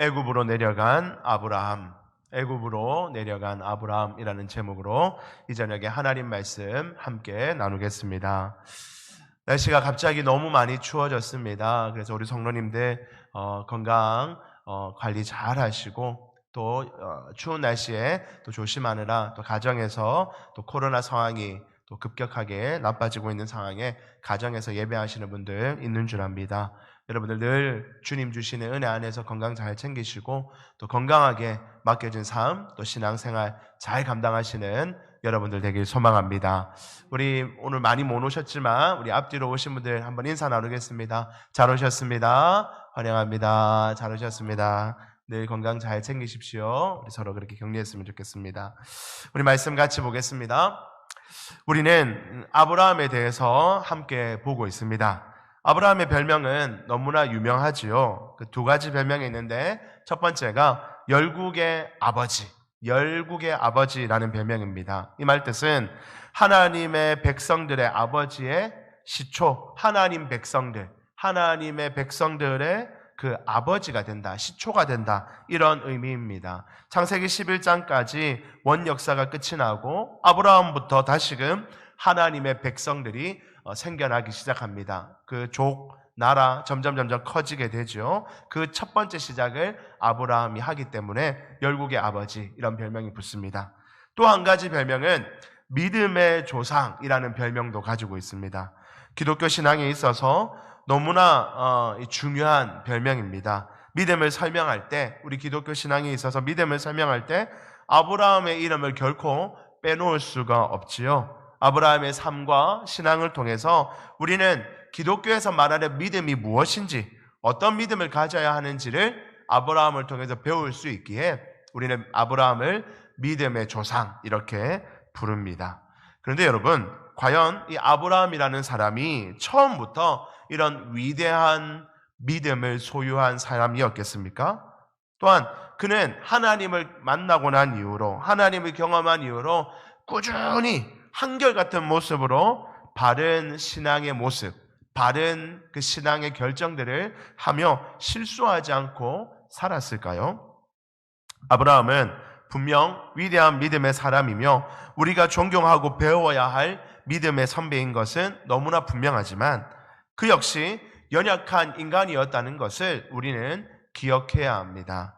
애굽으로 내려간 아브라함, 애굽으로 내려간 아브라함이라는 제목으로 이 저녁에 하나님 말씀 함께 나누겠습니다. 날씨가 갑자기 너무 많이 추워졌습니다. 그래서 우리 성도님들 어, 건강 어, 관리 잘 하시고 또 어, 추운 날씨에 또 조심하느라 또 가정에서 또 코로나 상황이 또 급격하게 나빠지고 있는 상황에 가정에서 예배하시는 분들 있는 줄 압니다. 여러분들 늘 주님 주시는 은혜 안에서 건강 잘 챙기시고 또 건강하게 맡겨진 삶 또 신앙생활 잘 감당하시는 여러분들 되길 소망합니다. 우리 오늘 많이 못 오셨지만 우리 앞뒤로 오신 분들 한번 인사 나누겠습니다. 잘 오셨습니다. 환영합니다. 잘 오셨습니다. 늘 건강 잘 챙기십시오. 우리 서로 그렇게 격려했으면 좋겠습니다. 우리 말씀 같이 보겠습니다. 우리는 아브라함에 대해서 함께 보고 있습니다. 아브라함의 별명은 너무나 유명하지요. 그 두 가지 별명이 있는데 첫 번째가 열국의 아버지, 열국의 아버지라는 별명입니다. 이 말 뜻은 하나님의 백성들의 아버지의 시초, 하나님 백성들, 하나님의 백성들의 그 아버지가 된다, 시초가 된다, 이런 의미입니다. 창세기 11장까지 원 역사가 끝이 나고 아브라함부터 다시금 하나님의 백성들이 어, 생겨나기 시작합니다. 그 족, 나라 점점 점점 커지게 되죠. 그 첫 번째 시작을 아브라함이 하기 때문에 열국의 아버지 이런 별명이 붙습니다. 또 한 가지 별명은 믿음의 조상이라는 별명도 가지고 있습니다. 기독교 신앙에 있어서 너무나 어, 중요한 별명입니다. 믿음을 설명할 때 우리 기독교 신앙에 있어서 믿음을 설명할 때 아브라함의 이름을 결코 빼놓을 수가 없지요. 아브라함의 삶과 신앙을 통해서 우리는 기독교에서 말하는 믿음이 무엇인지 어떤 믿음을 가져야 하는지를 아브라함을 통해서 배울 수 있기에 우리는 아브라함을 믿음의 조상 이렇게 부릅니다. 그런데 여러분, 과연 이 아브라함이라는 사람이 처음부터 이런 위대한 믿음을 소유한 사람이었겠습니까? 또한 그는 하나님을 만나고 난 이후로 하나님을 경험한 이후로 꾸준히 한결같은 모습으로 바른 신앙의 모습, 바른 그 신앙의 결정들을 하며 실수하지 않고 살았을까요? 아브라함은 분명 위대한 믿음의 사람이며 우리가 존경하고 배워야 할 믿음의 선배인 것은 너무나 분명하지만 그 역시 연약한 인간이었다는 것을 우리는 기억해야 합니다.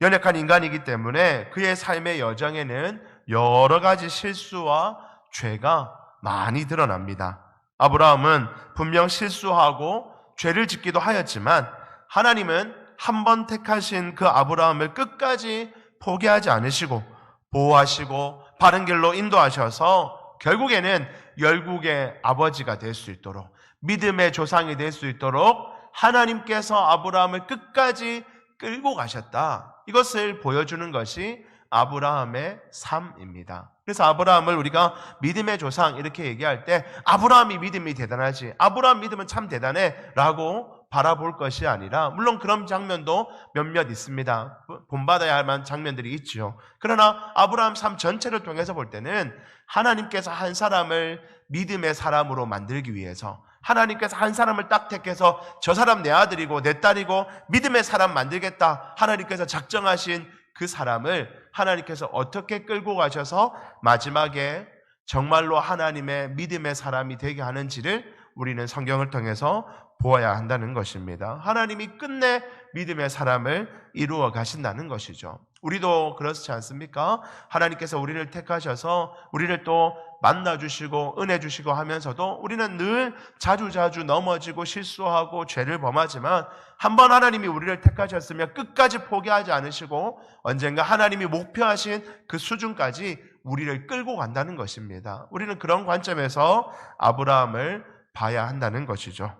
연약한 인간이기 때문에 그의 삶의 여정에는 여러 가지 실수와 죄가 많이 드러납니다. 아브라함은 분명 실수하고 죄를 짓기도 하였지만 하나님은 한 번 택하신 그 아브라함을 끝까지 포기하지 않으시고 보호하시고 바른 길로 인도하셔서 결국에는 열국의 아버지가 될 수 있도록 믿음의 조상이 될 수 있도록 하나님께서 아브라함을 끝까지 끌고 가셨다. 이것을 보여주는 것이 아브라함의 삶입니다. 그래서 아브라함을 우리가 믿음의 조상 이렇게 얘기할 때 아브라함이 믿음이 대단하지. 아브라함 믿음은 참 대단해. 라고 바라볼 것이 아니라 물론 그런 장면도 몇몇 있습니다. 본받아야 할 만한 장면들이 있죠. 그러나 아브라함 삶 전체를 통해서 볼 때는 하나님께서 한 사람을 믿음의 사람으로 만들기 위해서 하나님께서 한 사람을 딱 택해서 저 사람 내 아들이고 내 딸이고 믿음의 사람 만들겠다. 하나님께서 작정하신 그 사람을 하나님께서 어떻게 끌고 가셔서 마지막에 정말로 하나님의 믿음의 사람이 되게 하는지를 우리는 성경을 통해서 보아야 한다는 것입니다. 하나님이 끝내 믿음의 사람을 이루어 가신다는 것이죠. 우리도 그렇지 않습니까? 하나님께서 우리를 택하셔서 우리를 또 만나 주시고 은혜 주시고 하면서도 우리는 늘 자주자주 넘어지고 실수하고 죄를 범하지만 한번 하나님이 우리를 택하셨으면 끝까지 포기하지 않으시고 언젠가 하나님이 목표하신 그 수준까지 우리를 끌고 간다는 것입니다. 우리는 그런 관점에서 아브라함을 봐야 한다는 것이죠.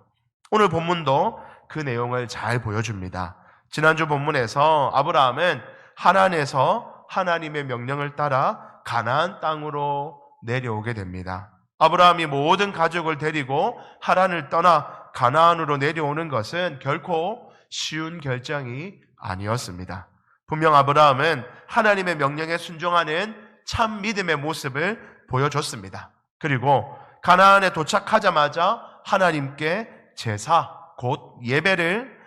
오늘 본문도 그 내용을 잘 보여줍니다. 지난주 본문에서 아브라함은 하나님에서 하나님의 명령을 따라 가나안 땅으로 내려오게 됩니다. 아브라함이 모든 가족을 데리고 하란을 떠나 가나안으로 내려오는 것은 결코 쉬운 결정이 아니었습니다. 분명 아브라함은 하나님의 명령에 순종하는 참 믿음의 모습을 보여줬습니다. 그리고 가나안에 도착하자마자 하나님께 제사 곧 예배를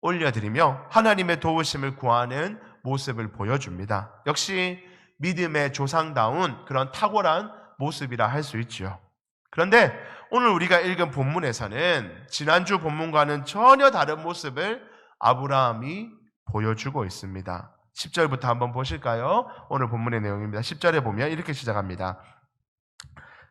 올려드리며 하나님의 도우심을 구하는 모습을 보여줍니다. 역시 믿음의 조상다운 그런 탁월한 모습이라 할 수 있지요. 그런데 오늘 우리가 읽은 본문에서는 지난주 본문과는 전혀 다른 모습을 아브라함이 보여주고 있습니다. 10절부터 한번 보실까요? 오늘 본문의 내용입니다. 10절에 보면 이렇게 시작합니다.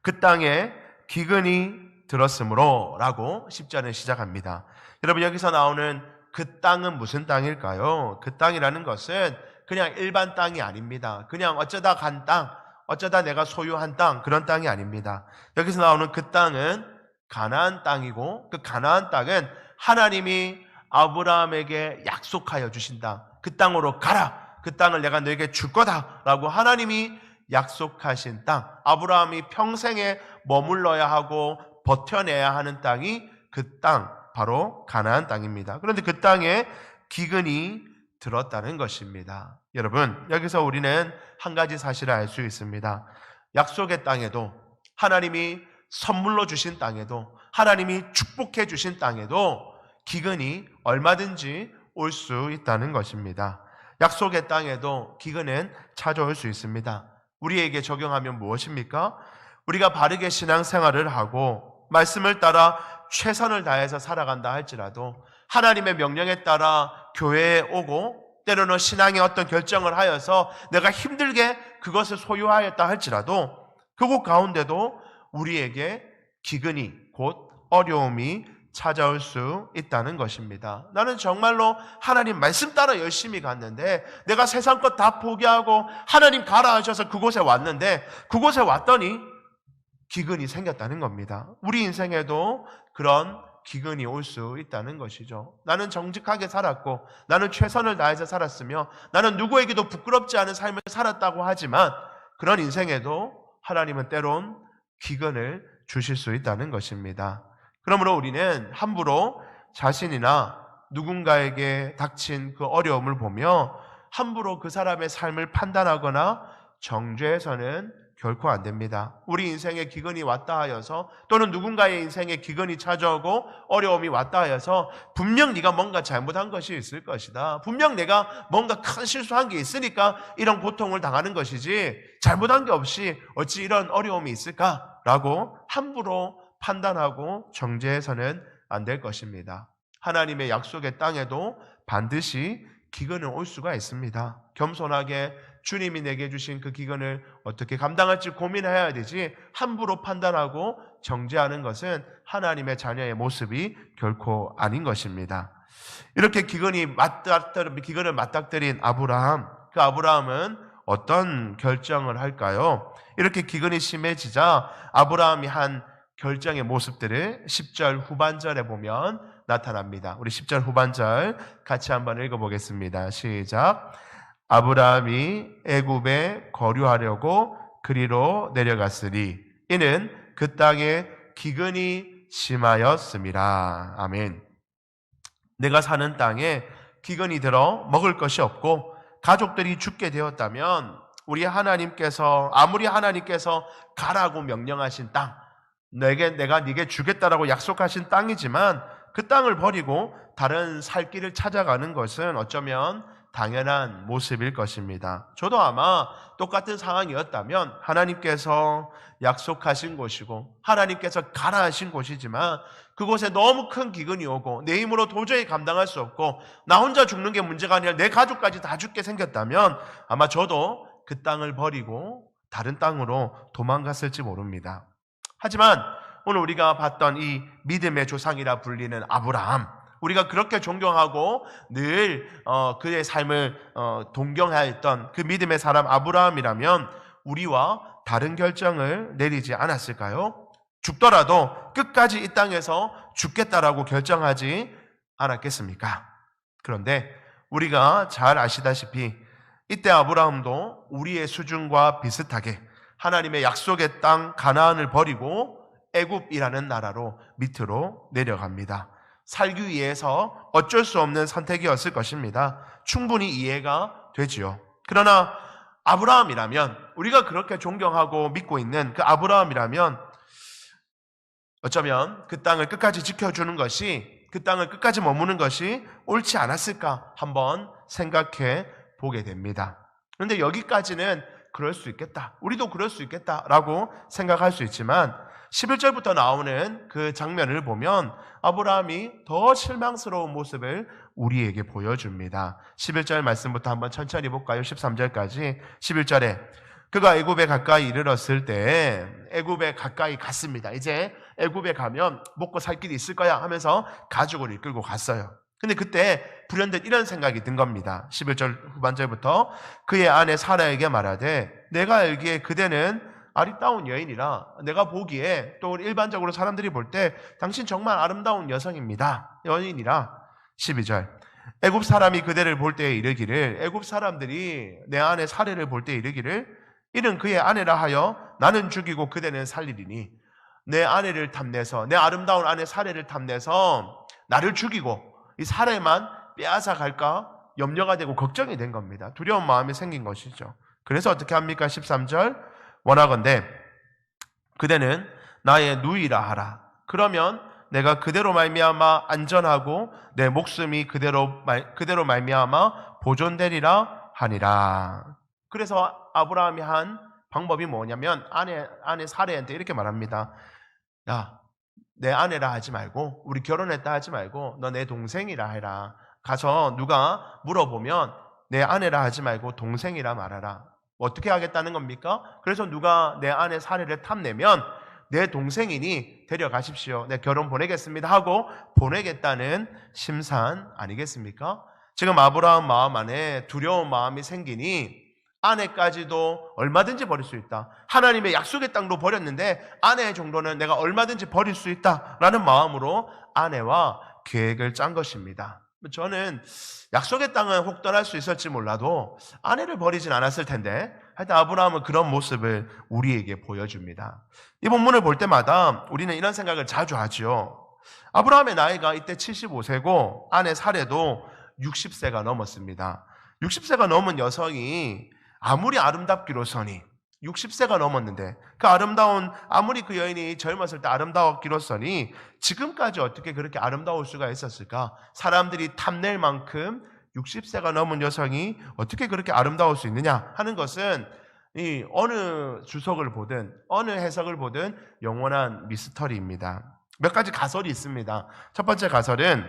그 땅에 기근이 들었으므로 라고 10절은 시작합니다. 여러분 여기서 나오는 그 땅은 무슨 땅일까요? 그 땅이라는 것은 그냥 일반 땅이 아닙니다. 그냥 어쩌다 간 땅, 어쩌다 내가 소유한 땅 그런 땅이 아닙니다. 여기서 나오는 그 땅은 가나안 땅이고 그 가나안 땅은 하나님이 아브라함에게 약속하여 주신 땅. 그 땅으로 가라. 그 땅을 내가 너에게 줄 거다라고 하나님이 약속하신 땅. 아브라함이 평생에 머물러야 하고 버텨내야 하는 땅이 그 땅, 바로 가나안 땅입니다. 그런데 그 땅에 기근이 들었다는 것입니다. 여러분, 여기서 우리는 한 가지 사실을 알 수 있습니다. 약속의 땅에도 하나님이 선물로 주신 땅에도 하나님이 축복해 주신 땅에도 기근이 얼마든지 올 수 있다는 것입니다. 약속의 땅에도 기근은 찾아올 수 있습니다. 우리에게 적용하면 무엇입니까? 우리가 바르게 신앙생활을 하고 말씀을 따라 최선을 다해서 살아간다 할지라도 하나님의 명령에 따라 교회에 오고 때로는 신앙의 어떤 결정을 하여서 내가 힘들게 그것을 소유하였다 할지라도 그곳 가운데도 우리에게 기근이 곧 어려움이 찾아올 수 있다는 것입니다. 나는 정말로 하나님 말씀 따라 열심히 갔는데 내가 세상 것 다 포기하고 하나님 가라 하셔서 그곳에 왔는데 그곳에 왔더니 기근이 생겼다는 겁니다. 우리 인생에도 그런 기근이 올 수 있다는 것이죠. 나는 정직하게 살았고, 나는 최선을 다해서 살았으며, 나는 누구에게도 부끄럽지 않은 삶을 살았다고 하지만, 그런 인생에도 하나님은 때론 기근을 주실 수 있다는 것입니다. 그러므로 우리는 함부로 자신이나 누군가에게 닥친 그 어려움을 보며 함부로 그 사람의 삶을 판단하거나 정죄해서는 결코 안 됩니다. 우리 인생에 기근이 왔다 하여서 또는 누군가의 인생에 기근이 찾아오고 어려움이 왔다 하여서 분명 네가 뭔가 잘못한 것이 있을 것이다. 분명 내가 뭔가 큰 실수한 게 있으니까 이런 고통을 당하는 것이지 잘못한 게 없이 어찌 이런 어려움이 있을까라고 함부로 판단하고 정죄해서는 안 될 것입니다. 하나님의 약속의 땅에도 반드시 기근은 올 수가 있습니다. 겸손하게 주님이 내게 주신 그 기근을 어떻게 감당할지 고민해야 되지 함부로 판단하고 정죄하는 것은 하나님의 자녀의 모습이 결코 아닌 것입니다. 이렇게 기근이 맞닥뜨린 기근을 맞닥뜨린 아브라함 그 아브라함은 어떤 결정을 할까요? 이렇게 기근이 심해지자 아브라함이 한 결정의 모습들을 10절 후반절에 보면 나타납니다. 우리 10절 후반절 같이 한번 읽어보겠습니다. 시작. 아브라함이 애굽에 거류하려고 그리로 내려갔으니 이는 그 땅에 기근이 심하였음이라. 아멘. 내가 사는 땅에 기근이 들어 먹을 것이 없고 가족들이 죽게 되었다면 우리 하나님께서 아무리 하나님께서 가라고 명령하신 땅 내게 내가 네게 주겠다라고 약속하신 땅이지만 그 땅을 버리고 다른 살 길을 찾아가는 것은 어쩌면 당연한 모습일 것입니다. 저도 아마 똑같은 상황이었다면 하나님께서 약속하신 곳이고 하나님께서 가라 하신 곳이지만 그곳에 너무 큰 기근이 오고 내 힘으로 도저히 감당할 수 없고 나 혼자 죽는 게 문제가 아니라 내 가족까지 다 죽게 생겼다면 아마 저도 그 땅을 버리고 다른 땅으로 도망갔을지 모릅니다. 하지만 오늘 우리가 봤던 이 믿음의 조상이라 불리는 아브라함, 우리가 그렇게 존경하고 늘 어, 그의 삶을 어, 동경하였던 그 믿음의 사람 아브라함이라면 우리와 다른 결정을 내리지 않았을까요? 죽더라도 끝까지 이 땅에서 죽겠다라고 결정하지 않았겠습니까? 그런데 우리가 잘 아시다시피 이때 아브라함도 우리의 수준과 비슷하게 하나님의 약속의 땅 가나안을 버리고 애굽이라는 나라로 밑으로 내려갑니다. 살기 위해서 어쩔 수 없는 선택이었을 것입니다. 충분히 이해가 되지요. 그러나 아브라함이라면 우리가 그렇게 존경하고 믿고 있는 그 아브라함이라면 어쩌면 그 땅을 끝까지 지켜주는 것이 그 땅을 끝까지 머무는 것이 옳지 않았을까 한번 생각해 보게 됩니다. 그런데 여기까지는 그럴 수 있겠다. 우리도 그럴 수 있겠다라고 생각할 수 있지만 11절부터 나오는 그 장면을 보면 아브라함이 더 실망스러운 모습을 우리에게 보여줍니다. 11절 말씀부터 한번 천천히 볼까요? 13절까지 11절에 그가 애굽에 가까이 이르렀을 때 애굽에 가까이 갔습니다. 이제 애굽에 가면 먹고 살 길이 있을 거야 하면서 가족을 이끌고 갔어요. 근데 그때 불현듯 이런 생각이 든 겁니다. 11절 후반절부터 그의 아내 사라에게 말하되 내가 알기에 그대는 아리따운 여인이라 내가 보기에 또 일반적으로 사람들이 볼 때 당신 정말 아름다운 여성입니다. 여인이라 12절 애굽 사람이 그대를 볼 때에 이르기를 애굽 사람들이 내 아내 사례를 볼 때 이르기를 이는 그의 아내라 하여 나는 죽이고 그대는 살리리니 내 아내를 탐내서 내 아름다운 아내 사례를 탐내서 나를 죽이고 이 사례만 빼앗아 갈까 염려가 되고 걱정이 된 겁니다. 두려운 마음이 생긴 것이죠. 그래서 어떻게 합니까? 13절 원하건대 그대는 나의 누이라 하라. 그러면 내가 그대로 말미암아 안전하고 내 목숨이 그대로 말, 그대로 말미암아 보존되리라 하니라. 그래서 아브라함이 한 방법이 뭐냐면 아내 아내 사례한테 이렇게 말합니다. 야, 내 아내라 하지 말고 우리 결혼했다 하지 말고 너 내 동생이라 해라. 가서 누가 물어보면 내 아내라 하지 말고 동생이라 말하라. 어떻게 하겠다는 겁니까? 그래서 누가 내 아내 사례를 탐내면 내 동생이니 데려가십시오. 내 결혼 보내겠습니다 하고 보내겠다는 심산 아니겠습니까? 지금 아브라함 마음 안에 두려운 마음이 생기니 아내까지도 얼마든지 버릴 수 있다. 하나님의 약속의 땅도 버렸는데 아내 정도는 내가 얼마든지 버릴 수 있다라는 마음으로 아내와 계획을 짠 것입니다. 저는 약속의 땅은 혹 떠날 수 있을지 몰라도 아내를 버리진 않았을 텐데 하여튼 아브라함은 그런 모습을 우리에게 보여줍니다. 이 본문을 볼 때마다 우리는 이런 생각을 자주 하지요. 아브라함의 나이가 이때 75세고 아내 사례도 60세가 넘었습니다. 60세가 넘은 여성이 아무리 아름답기로서니 60세가 넘었는데 그 아름다운 아무리 그 여인이 젊었을 때 아름다웠기로서니 지금까지 어떻게 그렇게 아름다울 수가 있었을까? 사람들이 탐낼 만큼 60세가 넘은 여성이 어떻게 그렇게 아름다울 수 있느냐 하는 것은 이 어느 주석을 보든 어느 해석을 보든 영원한 미스터리입니다. 몇 가지 가설이 있습니다. 첫 번째 가설은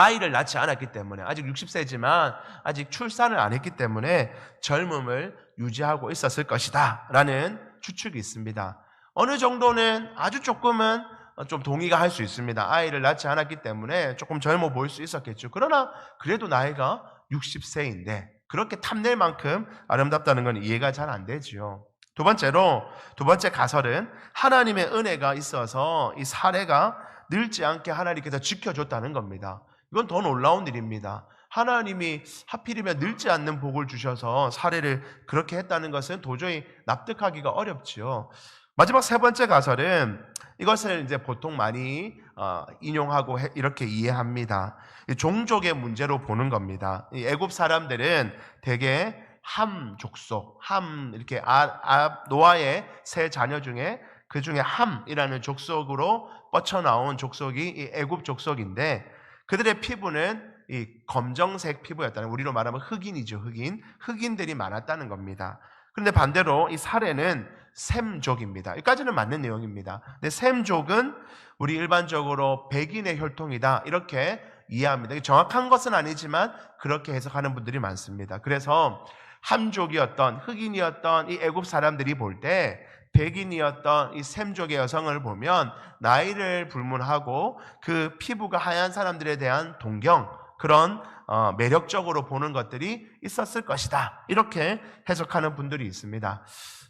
아이를 낳지 않았기 때문에 아직 60세지만 아직 출산을 안 했기 때문에 젊음을 유지하고 있었을 것이다 라는 추측이 있습니다. 어느 정도는 아주 조금은 좀 동의가 할 수 있습니다. 아이를 낳지 않았기 때문에 조금 젊어 보일 수 있었겠죠. 그러나 그래도 나이가 60세인데 그렇게 탐낼 만큼 아름답다는 건 이해가 잘 안 되지요. 두 번째로 두 번째 가설은 하나님의 은혜가 있어서 이 사례가 늙지 않게 하나님께서 지켜줬다는 겁니다. 이건 더 놀라운 일입니다. 하나님이 하필이면 늙지 않는 복을 주셔서 사례를 그렇게 했다는 것은 도저히 납득하기가 어렵지요. 마지막 세 번째 가설은 이것을 이제 보통 많이 어, 인용하고 해- 이렇게 이해합니다. 이 종족의 문제로 보는 겁니다. 이 애굽 사람들은 대개 함 족속, 함 이렇게 아, 아, 노아의 세 자녀 중에 그 중에 함이라는 족속으로 뻗쳐 나온 족속이 이 애굽 족속인데 그들의 피부는 이 검정색 피부였다는 우리로 말하면 흑인이죠 흑인 흑인들이 많았다는 겁니다. 그런데 반대로 이 사례는 샘족입니다. 여기까지는 맞는 내용입니다. 근데 샘족은 우리 일반적으로 백인의 혈통이다 이렇게 이해합니다. 정확한 것은 아니지만 그렇게 해석하는 분들이 많습니다. 그래서 함족이었던 흑인이었던 이 애굽 사람들이 볼 때 백인이었던 이 샘족의 여성을 보면 나이를 불문하고 그 피부가 하얀 사람들에 대한 동경 그런 어, 매력적으로 보는 것들이 있었을 것이다. 이렇게 해석하는 분들이 있습니다.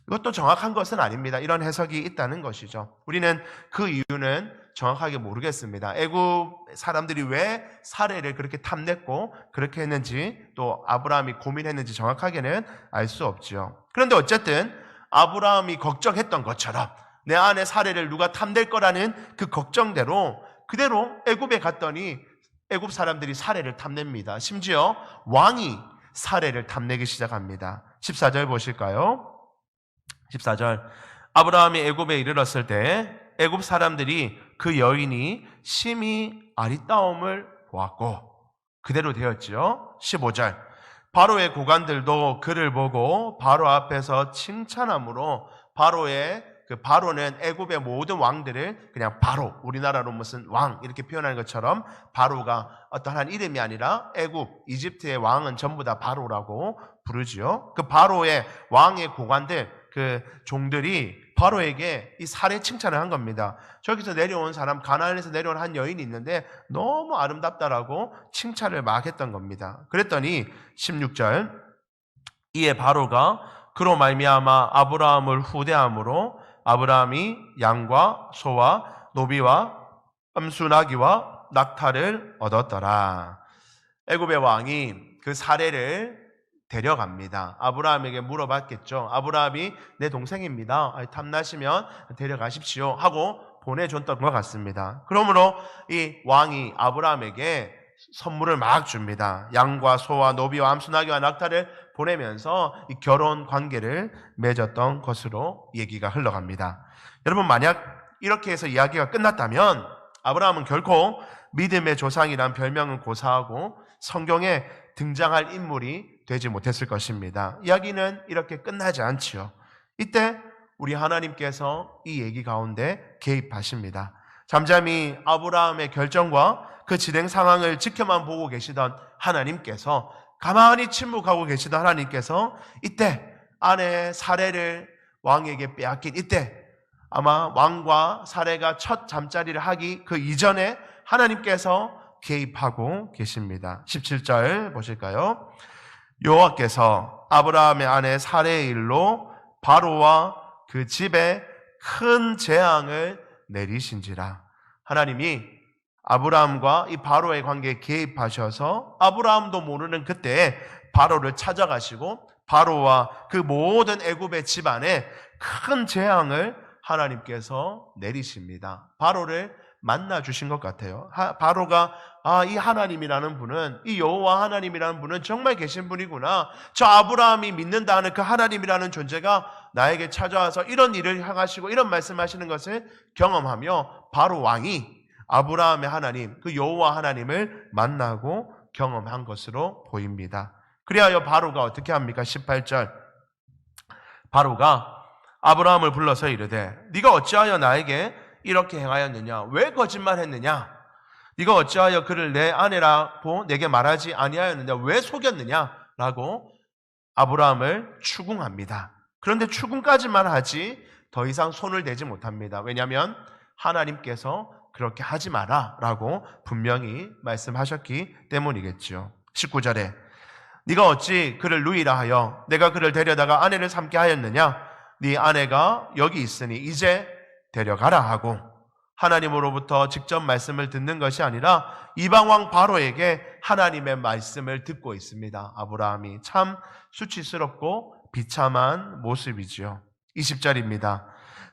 이것도 정확한 것은 아닙니다. 이런 해석이 있다는 것이죠. 우리는 그 이유는 정확하게 모르겠습니다. 애굽 사람들이 왜 사례를 그렇게 탐냈고 그렇게 했는지 또 아브라함이 고민했는지 정확하게는 알 수 없지요. 그런데 어쨌든 아브라함이 걱정했던 것처럼 내 안에 사례를 누가 탐낼 거라는 그 걱정대로 그대로 애굽에 갔더니 애굽 사람들이 사례를 탐냅니다. 심지어 왕이 사례를 탐내기 시작합니다. 14절 보실까요? 14절 아브라함이 애굽에 이르렀을 때 애굽 사람들이 그 여인이 심히 아리따움을 보았고 그대로 되었지요. 15절. 바로의 고관들도 그를 보고 바로 앞에서 칭찬함으로 바로의 그 바로는 애굽의 모든 왕들을 그냥 바로 우리나라로 무슨 왕 이렇게 표현하는 것처럼 바로가 어떠한 이름이 아니라 애굽 이집트의 왕은 전부 다 바로라고 부르지요. 그 바로의 왕의 고관들 그 종들이 바로에게 이 살해 칭찬을 한 겁니다. 저기서 내려온 사람 가나안에서 내려온 한 여인이 있는데 너무 아름답다라고 칭찬을 막 했던 겁니다. 그랬더니 16절 이에 바로가 그로 말미암아 아브라함을 후대함으로 아브라함이 양과 소와 노비와 암수나기와 낙타를 얻었더라. 애굽의 왕이 그 사례를 데려갑니다. 아브라함에게 물어봤겠죠. 아브라함이 내 동생입니다. 탐나시면 데려가십시오. 하고 보내줬던 것 같습니다. 그러므로 이 왕이 아브라함에게 선물을 막 줍니다. 양과 소와 노비와 암수나기와 낙타를 보내면서 이 결혼 관계를 맺었던 것으로 얘기가 흘러갑니다. 여러분 만약 이렇게 해서 이야기가 끝났다면 아브라함은 결코 믿음의 조상이란 별명은 고사하고 성경에 등장할 인물이 되지 못했을 것입니다. 이야기는 이렇게 끝나지 않지요. 이때 우리 하나님께서 이 얘기 가운데 개입하십니다. 잠잠히 아브라함의 결정과 그 진행 상황을 지켜만 보고 계시던 하나님께서 가만히 침묵하고 계시던 하나님께서 이때 아내의 사례를 왕에게 빼앗긴 이때 아마 왕과 사례가 첫 잠자리를 하기 그 이전에 하나님께서 개입하고 계십니다. 17절 보실까요? 여호와께서 아브라함의 아내 사례의 일로 바로와 그 집에 큰 재앙을 내리신지라. 하나님이 아브라함과 이 바로의 관계에 개입하셔서 아브라함도 모르는 그때 바로를 찾아가시고 바로와 그 모든 애굽의 집안에 큰 재앙을 하나님께서 내리십니다. 바로를 만나 주신 것 같아요. 하- 바로가 아, 이 하나님이라는 분은 이 여호와 하나님이라는 분은 정말 계신 분이구나. 저 아브라함이 믿는다 하는 그 하나님이라는 존재가 나에게 찾아와서 이런 일을 향하시고 이런 말씀하시는 것을 경험하며 바로 왕이 아브라함의 하나님, 그 여호와 하나님을 만나고 경험한 것으로 보입니다. 그리하여 바로가 어떻게 합니까? 18절. 바로가 아브라함을 불러서 이르되 네가 어찌하여 나에게 이렇게 행하였느냐? 왜 거짓말했느냐? 네가 어찌하여 그를 내 아내라고 내게 말하지 아니하였느냐? 왜 속였느냐? 라고 아브라함을 추궁합니다. 그런데 추궁까지만 하지 더 이상 손을 대지 못합니다. 왜냐하면 하나님께서 그렇게 하지 마라 라고 분명히 말씀하셨기 때문이겠죠. 19절에 네가 어찌 그를 누이라 하여 내가 그를 데려다가 아내를 삼게 하였느냐? 네 아내가 여기 있으니 이제 데려가라 하고 하나님으로부터 직접 말씀을 듣는 것이 아니라 이방왕 바로에게 하나님의 말씀을 듣고 있습니다. 아브라함이 참 수치스럽고 비참한 모습이지요. 20절입니다.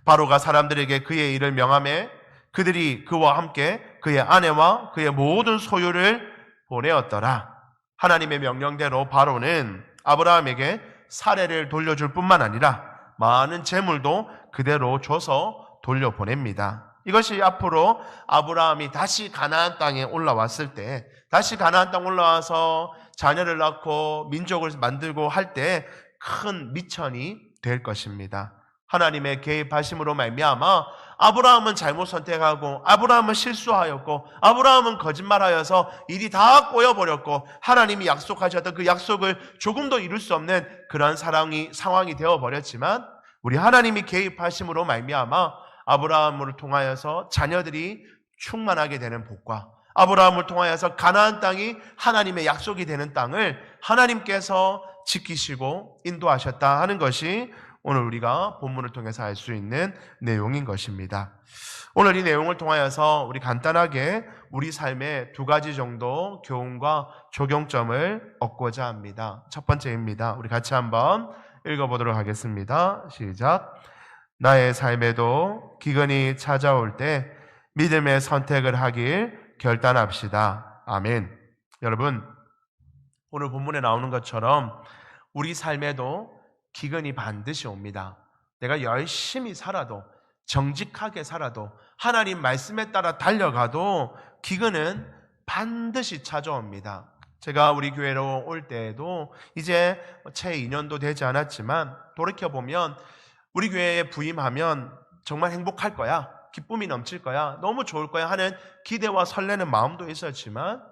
바로가 사람들에게 그의 일을 명함에 그들이 그와 함께 그의 아내와 그의 모든 소유를 보내었더라. 하나님의 명령대로 바로는 아브라함에게 사례를 돌려줄 뿐만 아니라 많은 재물도 그대로 줘서 돌려보냅니다. 이것이 앞으로 아브라함이 다시 가나안 땅에 올라왔을 때, 다시 가나안 땅 올라와서 자녀를 낳고 민족을 만들고 할 때 큰 미천이 될 것입니다. 하나님의 개입하심으로 말미암아 아브라함은 잘못 선택하고 아브라함은 실수하였고 아브라함은 거짓말하여서 일이 다 꼬여버렸고 하나님이 약속하셨던 그 약속을 조금도 이룰 수 없는 그러한 사랑이 상황이 되어 버렸지만 우리 하나님이 개입하심으로 말미암아 아브라함을 통하여서 자녀들이 충만하게 되는 복과 아브라함을 통하여서 가나안 땅이 하나님의 약속이 되는 땅을 하나님께서 지키시고 인도하셨다 하는 것이 오늘 우리가 본문을 통해서 알 수 있는 내용인 것입니다. 오늘 이 내용을 통하여서 우리 간단하게 우리 삶에 두 가지 정도 교훈과 적용점을 얻고자 합니다. 첫 번째입니다. 우리 같이 한번 읽어보도록 하겠습니다. 시작. 나의 삶에도 기근이 찾아올 때 믿음의 선택을 하길 결단합시다. 아멘. 여러분, 오늘 본문에 나오는 것처럼 우리 삶에도 기근이 반드시 옵니다. 내가 열심히 살아도 정직하게 살아도 하나님 말씀에 따라 달려가도 기근은 반드시 찾아옵니다. 제가 우리 교회로 올 때에도 이제 채 2년도 되지 않았지만 돌이켜 보면 우리 교회에 부임하면 정말 행복할 거야. 기쁨이 넘칠 거야. 너무 좋을 거야 하는 기대와 설레는 마음도 있었지만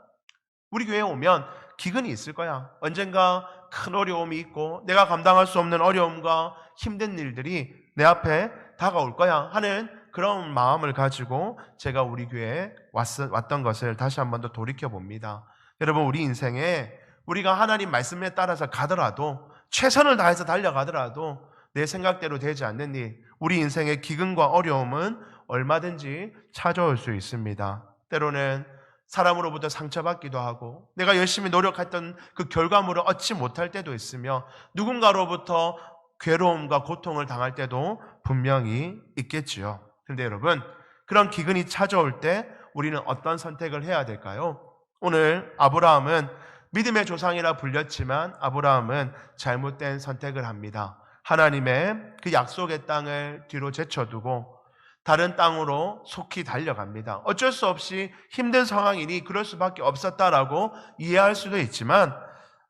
우리 교회에 오면 기근이 있을 거야. 언젠가 큰 어려움이 있고 내가 감당할 수 없는 어려움과 힘든 일들이 내 앞에 다가올 거야 하는 그런 마음을 가지고 제가 우리 교회에 왔, 왔던 것을 다시 한 번 더 돌이켜 봅니다. 여러분 우리 인생에 우리가 하나님 말씀에 따라서 가더라도 최선을 다해서 달려가더라도 내 생각대로 되지 않는 일, 우리 인생의 기근과 어려움은 얼마든지 찾아올 수 있습니다. 때로는 사람으로부터 상처받기도 하고 내가 열심히 노력했던 그 결과물을 얻지 못할 때도 있으며 누군가로부터 괴로움과 고통을 당할 때도 분명히 있겠지요. 근데 여러분, 그런 기근이 찾아올 때 우리는 어떤 선택을 해야 될까요? 오늘 아브라함은 믿음의 조상이라 불렸지만 아브라함은 잘못된 선택을 합니다. 하나님의 그 약속의 땅을 뒤로 제쳐두고 다른 땅으로 속히 달려갑니다. 어쩔 수 없이 힘든 상황이니 그럴 수밖에 없었다라고 이해할 수도 있지만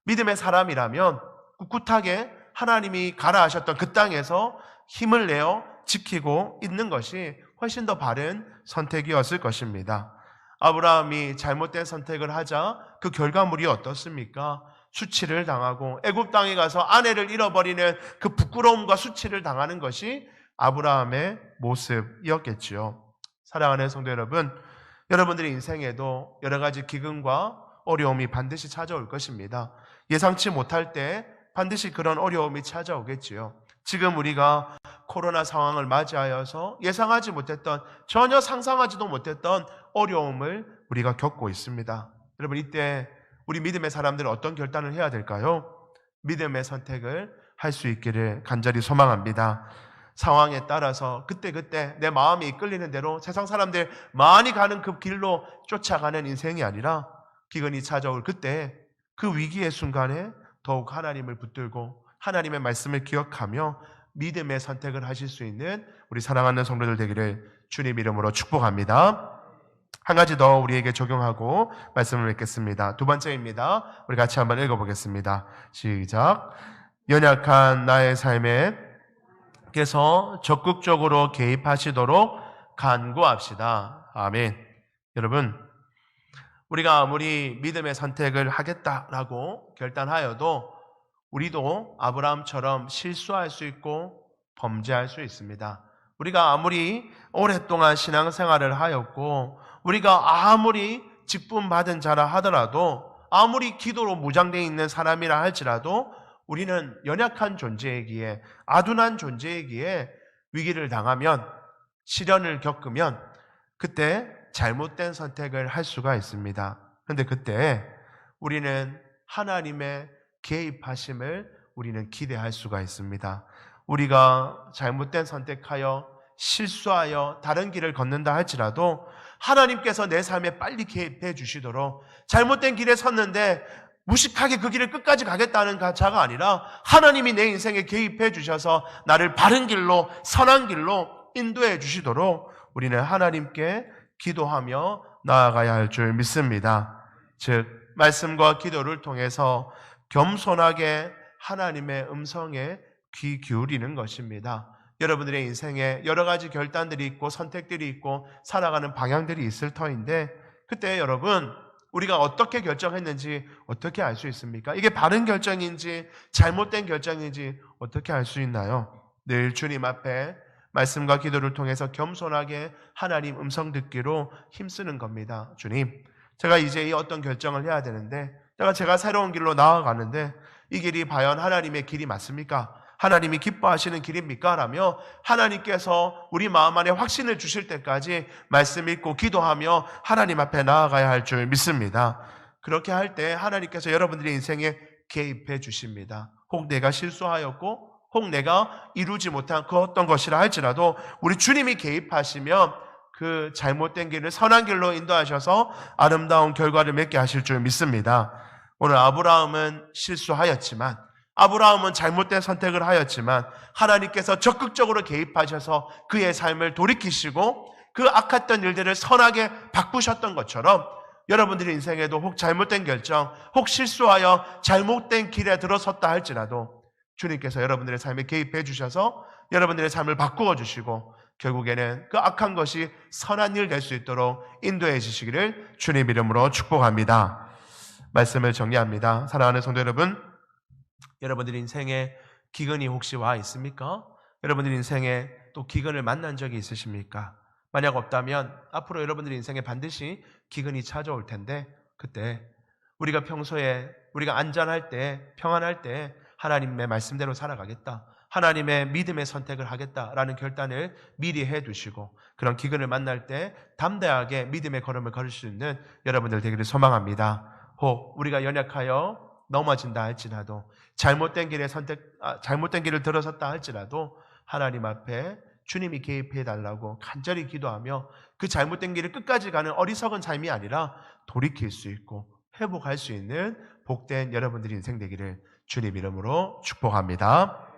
믿음의 사람이라면 꿋꿋하게 하나님이 가라 하셨던 그 땅에서 힘을 내어 지키고 있는 것이 훨씬 더 바른 선택이었을 것입니다. 아브라함이 잘못된 선택을 하자 그 결과물이 어떻습니까? 수치를 당하고 애굽 땅에 가서 아내를 잃어버리는 그 부끄러움과 수치를 당하는 것이 아브라함의 모습이었겠지요. 사랑하는 성도 여러분, 여러분들의 인생에도 여러 가지 기근과 어려움이 반드시 찾아올 것입니다. 예상치 못할 때 반드시 그런 어려움이 찾아오겠지요. 지금 우리가 코로나 상황을 맞이하여서 예상하지 못했던 전혀 상상하지도 못했던 어려움을 우리가 겪고 있습니다. 여러분 이때 우리 믿음의 사람들은 어떤 결단을 해야 될까요? 믿음의 선택을 할 수 있기를 간절히 소망합니다. 상황에 따라서 그때그때 내 마음이 이끌리는 대로 세상 사람들 많이 가는 그 길로 쫓아가는 인생이 아니라 기근이 찾아올 그때 그 위기의 순간에 더욱 하나님을 붙들고 하나님의 말씀을 기억하며 믿음의 선택을 하실 수 있는 우리 사랑하는 성도들 되기를 주님 이름으로 축복합니다. 한 가지 더 우리에게 적용하고 말씀을 맺겠습니다. 두 번째입니다. 우리 같이 한번 읽어보겠습니다. 시작. 연약한 나의 삶에 께서 적극적으로 개입하시도록 간구합시다. 아멘. 여러분, 우리가 아무리 믿음의 선택을 하겠다라고 결단하여도 우리도 아브라함처럼 실수할 수 있고 범죄할 수 있습니다. 우리가 아무리 오랫동안 신앙생활을 하였고 우리가 아무리 직분 받은 자라 하더라도 아무리 기도로 무장되어 있는 사람이라 할지라도 우리는 연약한 존재이기에 아둔한 존재이기에 위기를 당하면 시련을 겪으면 그때 잘못된 선택을 할 수가 있습니다. 그런데 그때 우리는 하나님의 개입하심을 우리는 기대할 수가 있습니다. 우리가 잘못된 선택하여 실수하여 다른 길을 걷는다 할지라도 하나님께서 내 삶에 빨리 개입해 주시도록 잘못된 길에 섰는데 무식하게 그 길을 끝까지 가겠다는 자가 아니라 하나님이 내 인생에 개입해 주셔서 나를 바른 길로 선한 길로 인도해 주시도록 우리는 하나님께 기도하며 나아가야 할 줄 믿습니다. 즉 말씀과 기도를 통해서 겸손하게 하나님의 음성에 귀 기울이는 것입니다. 여러분들의 인생에 여러 가지 결단들이 있고 선택들이 있고 살아가는 방향들이 있을 터인데 그때 여러분 우리가 어떻게 결정했는지 어떻게 알 수 있습니까? 이게 바른 결정인지 잘못된 결정인지 어떻게 알 수 있나요? 늘 주님 앞에 말씀과 기도를 통해서 겸손하게 하나님 음성 듣기로 힘쓰는 겁니다. 주님, 제가 이제 이 어떤 결정을 해야 되는데 제가 제가 새로운 길로 나아가는데 이 길이 과연 하나님의 길이 맞습니까? 하나님이 기뻐하시는 길입니까? 라며 하나님께서 우리 마음 안에 확신을 주실 때까지 말씀 읽고 기도하며 하나님 앞에 나아가야 할 줄 믿습니다. 그렇게 할 때 하나님께서 여러분들의 인생에 개입해 주십니다. 혹 내가 실수하였고 혹 내가 이루지 못한 그 어떤 것이라 할지라도 우리 주님이 개입하시면 그 잘못된 길을 선한 길로 인도하셔서 아름다운 결과를 맺게 하실 줄 믿습니다. 오늘 아브라함은 실수하였지만 아브라함은 잘못된 선택을 하였지만 하나님께서 적극적으로 개입하셔서 그의 삶을 돌이키시고 그 악했던 일들을 선하게 바꾸셨던 것처럼 여러분들의 인생에도 혹 잘못된 결정, 혹 실수하여 잘못된 길에 들어섰다 할지라도 주님께서 여러분들의 삶에 개입해 주셔서 여러분들의 삶을 바꾸어 주시고 결국에는 그 악한 것이 선한 일 될 수 있도록 인도해 주시기를 주님 이름으로 축복합니다. 말씀을 정리합니다. 사랑하는 성도 여러분, 여러분들 인생에 기근이 혹시 와 있습니까? 여러분들 인생에 또 기근을 만난 적이 있으십니까? 만약 없다면 앞으로 여러분들 인생에 반드시 기근이 찾아올 텐데 그때 우리가 평소에 우리가 안전할 때 평안할 때 하나님의 말씀대로 살아가겠다. 하나님의 믿음의 선택을 하겠다라는 결단을 미리 해 두시고 그런 기근을 만날 때 담대하게 믿음의 걸음을 걸을 수 있는 여러분들 되기를 소망합니다. 혹 우리가 연약하여 넘어진다 할지라도 잘못된 길에 선택 아, 잘못된 길을 들어섰다 할지라도 하나님 앞에 주님이 개입해 달라고 간절히 기도하며 그 잘못된 길을 끝까지 가는 어리석은 삶이 아니라 돌이킬 수 있고 회복할 수 있는 복된 여러분들의 인생 되기를 주님 이름으로 축복합니다.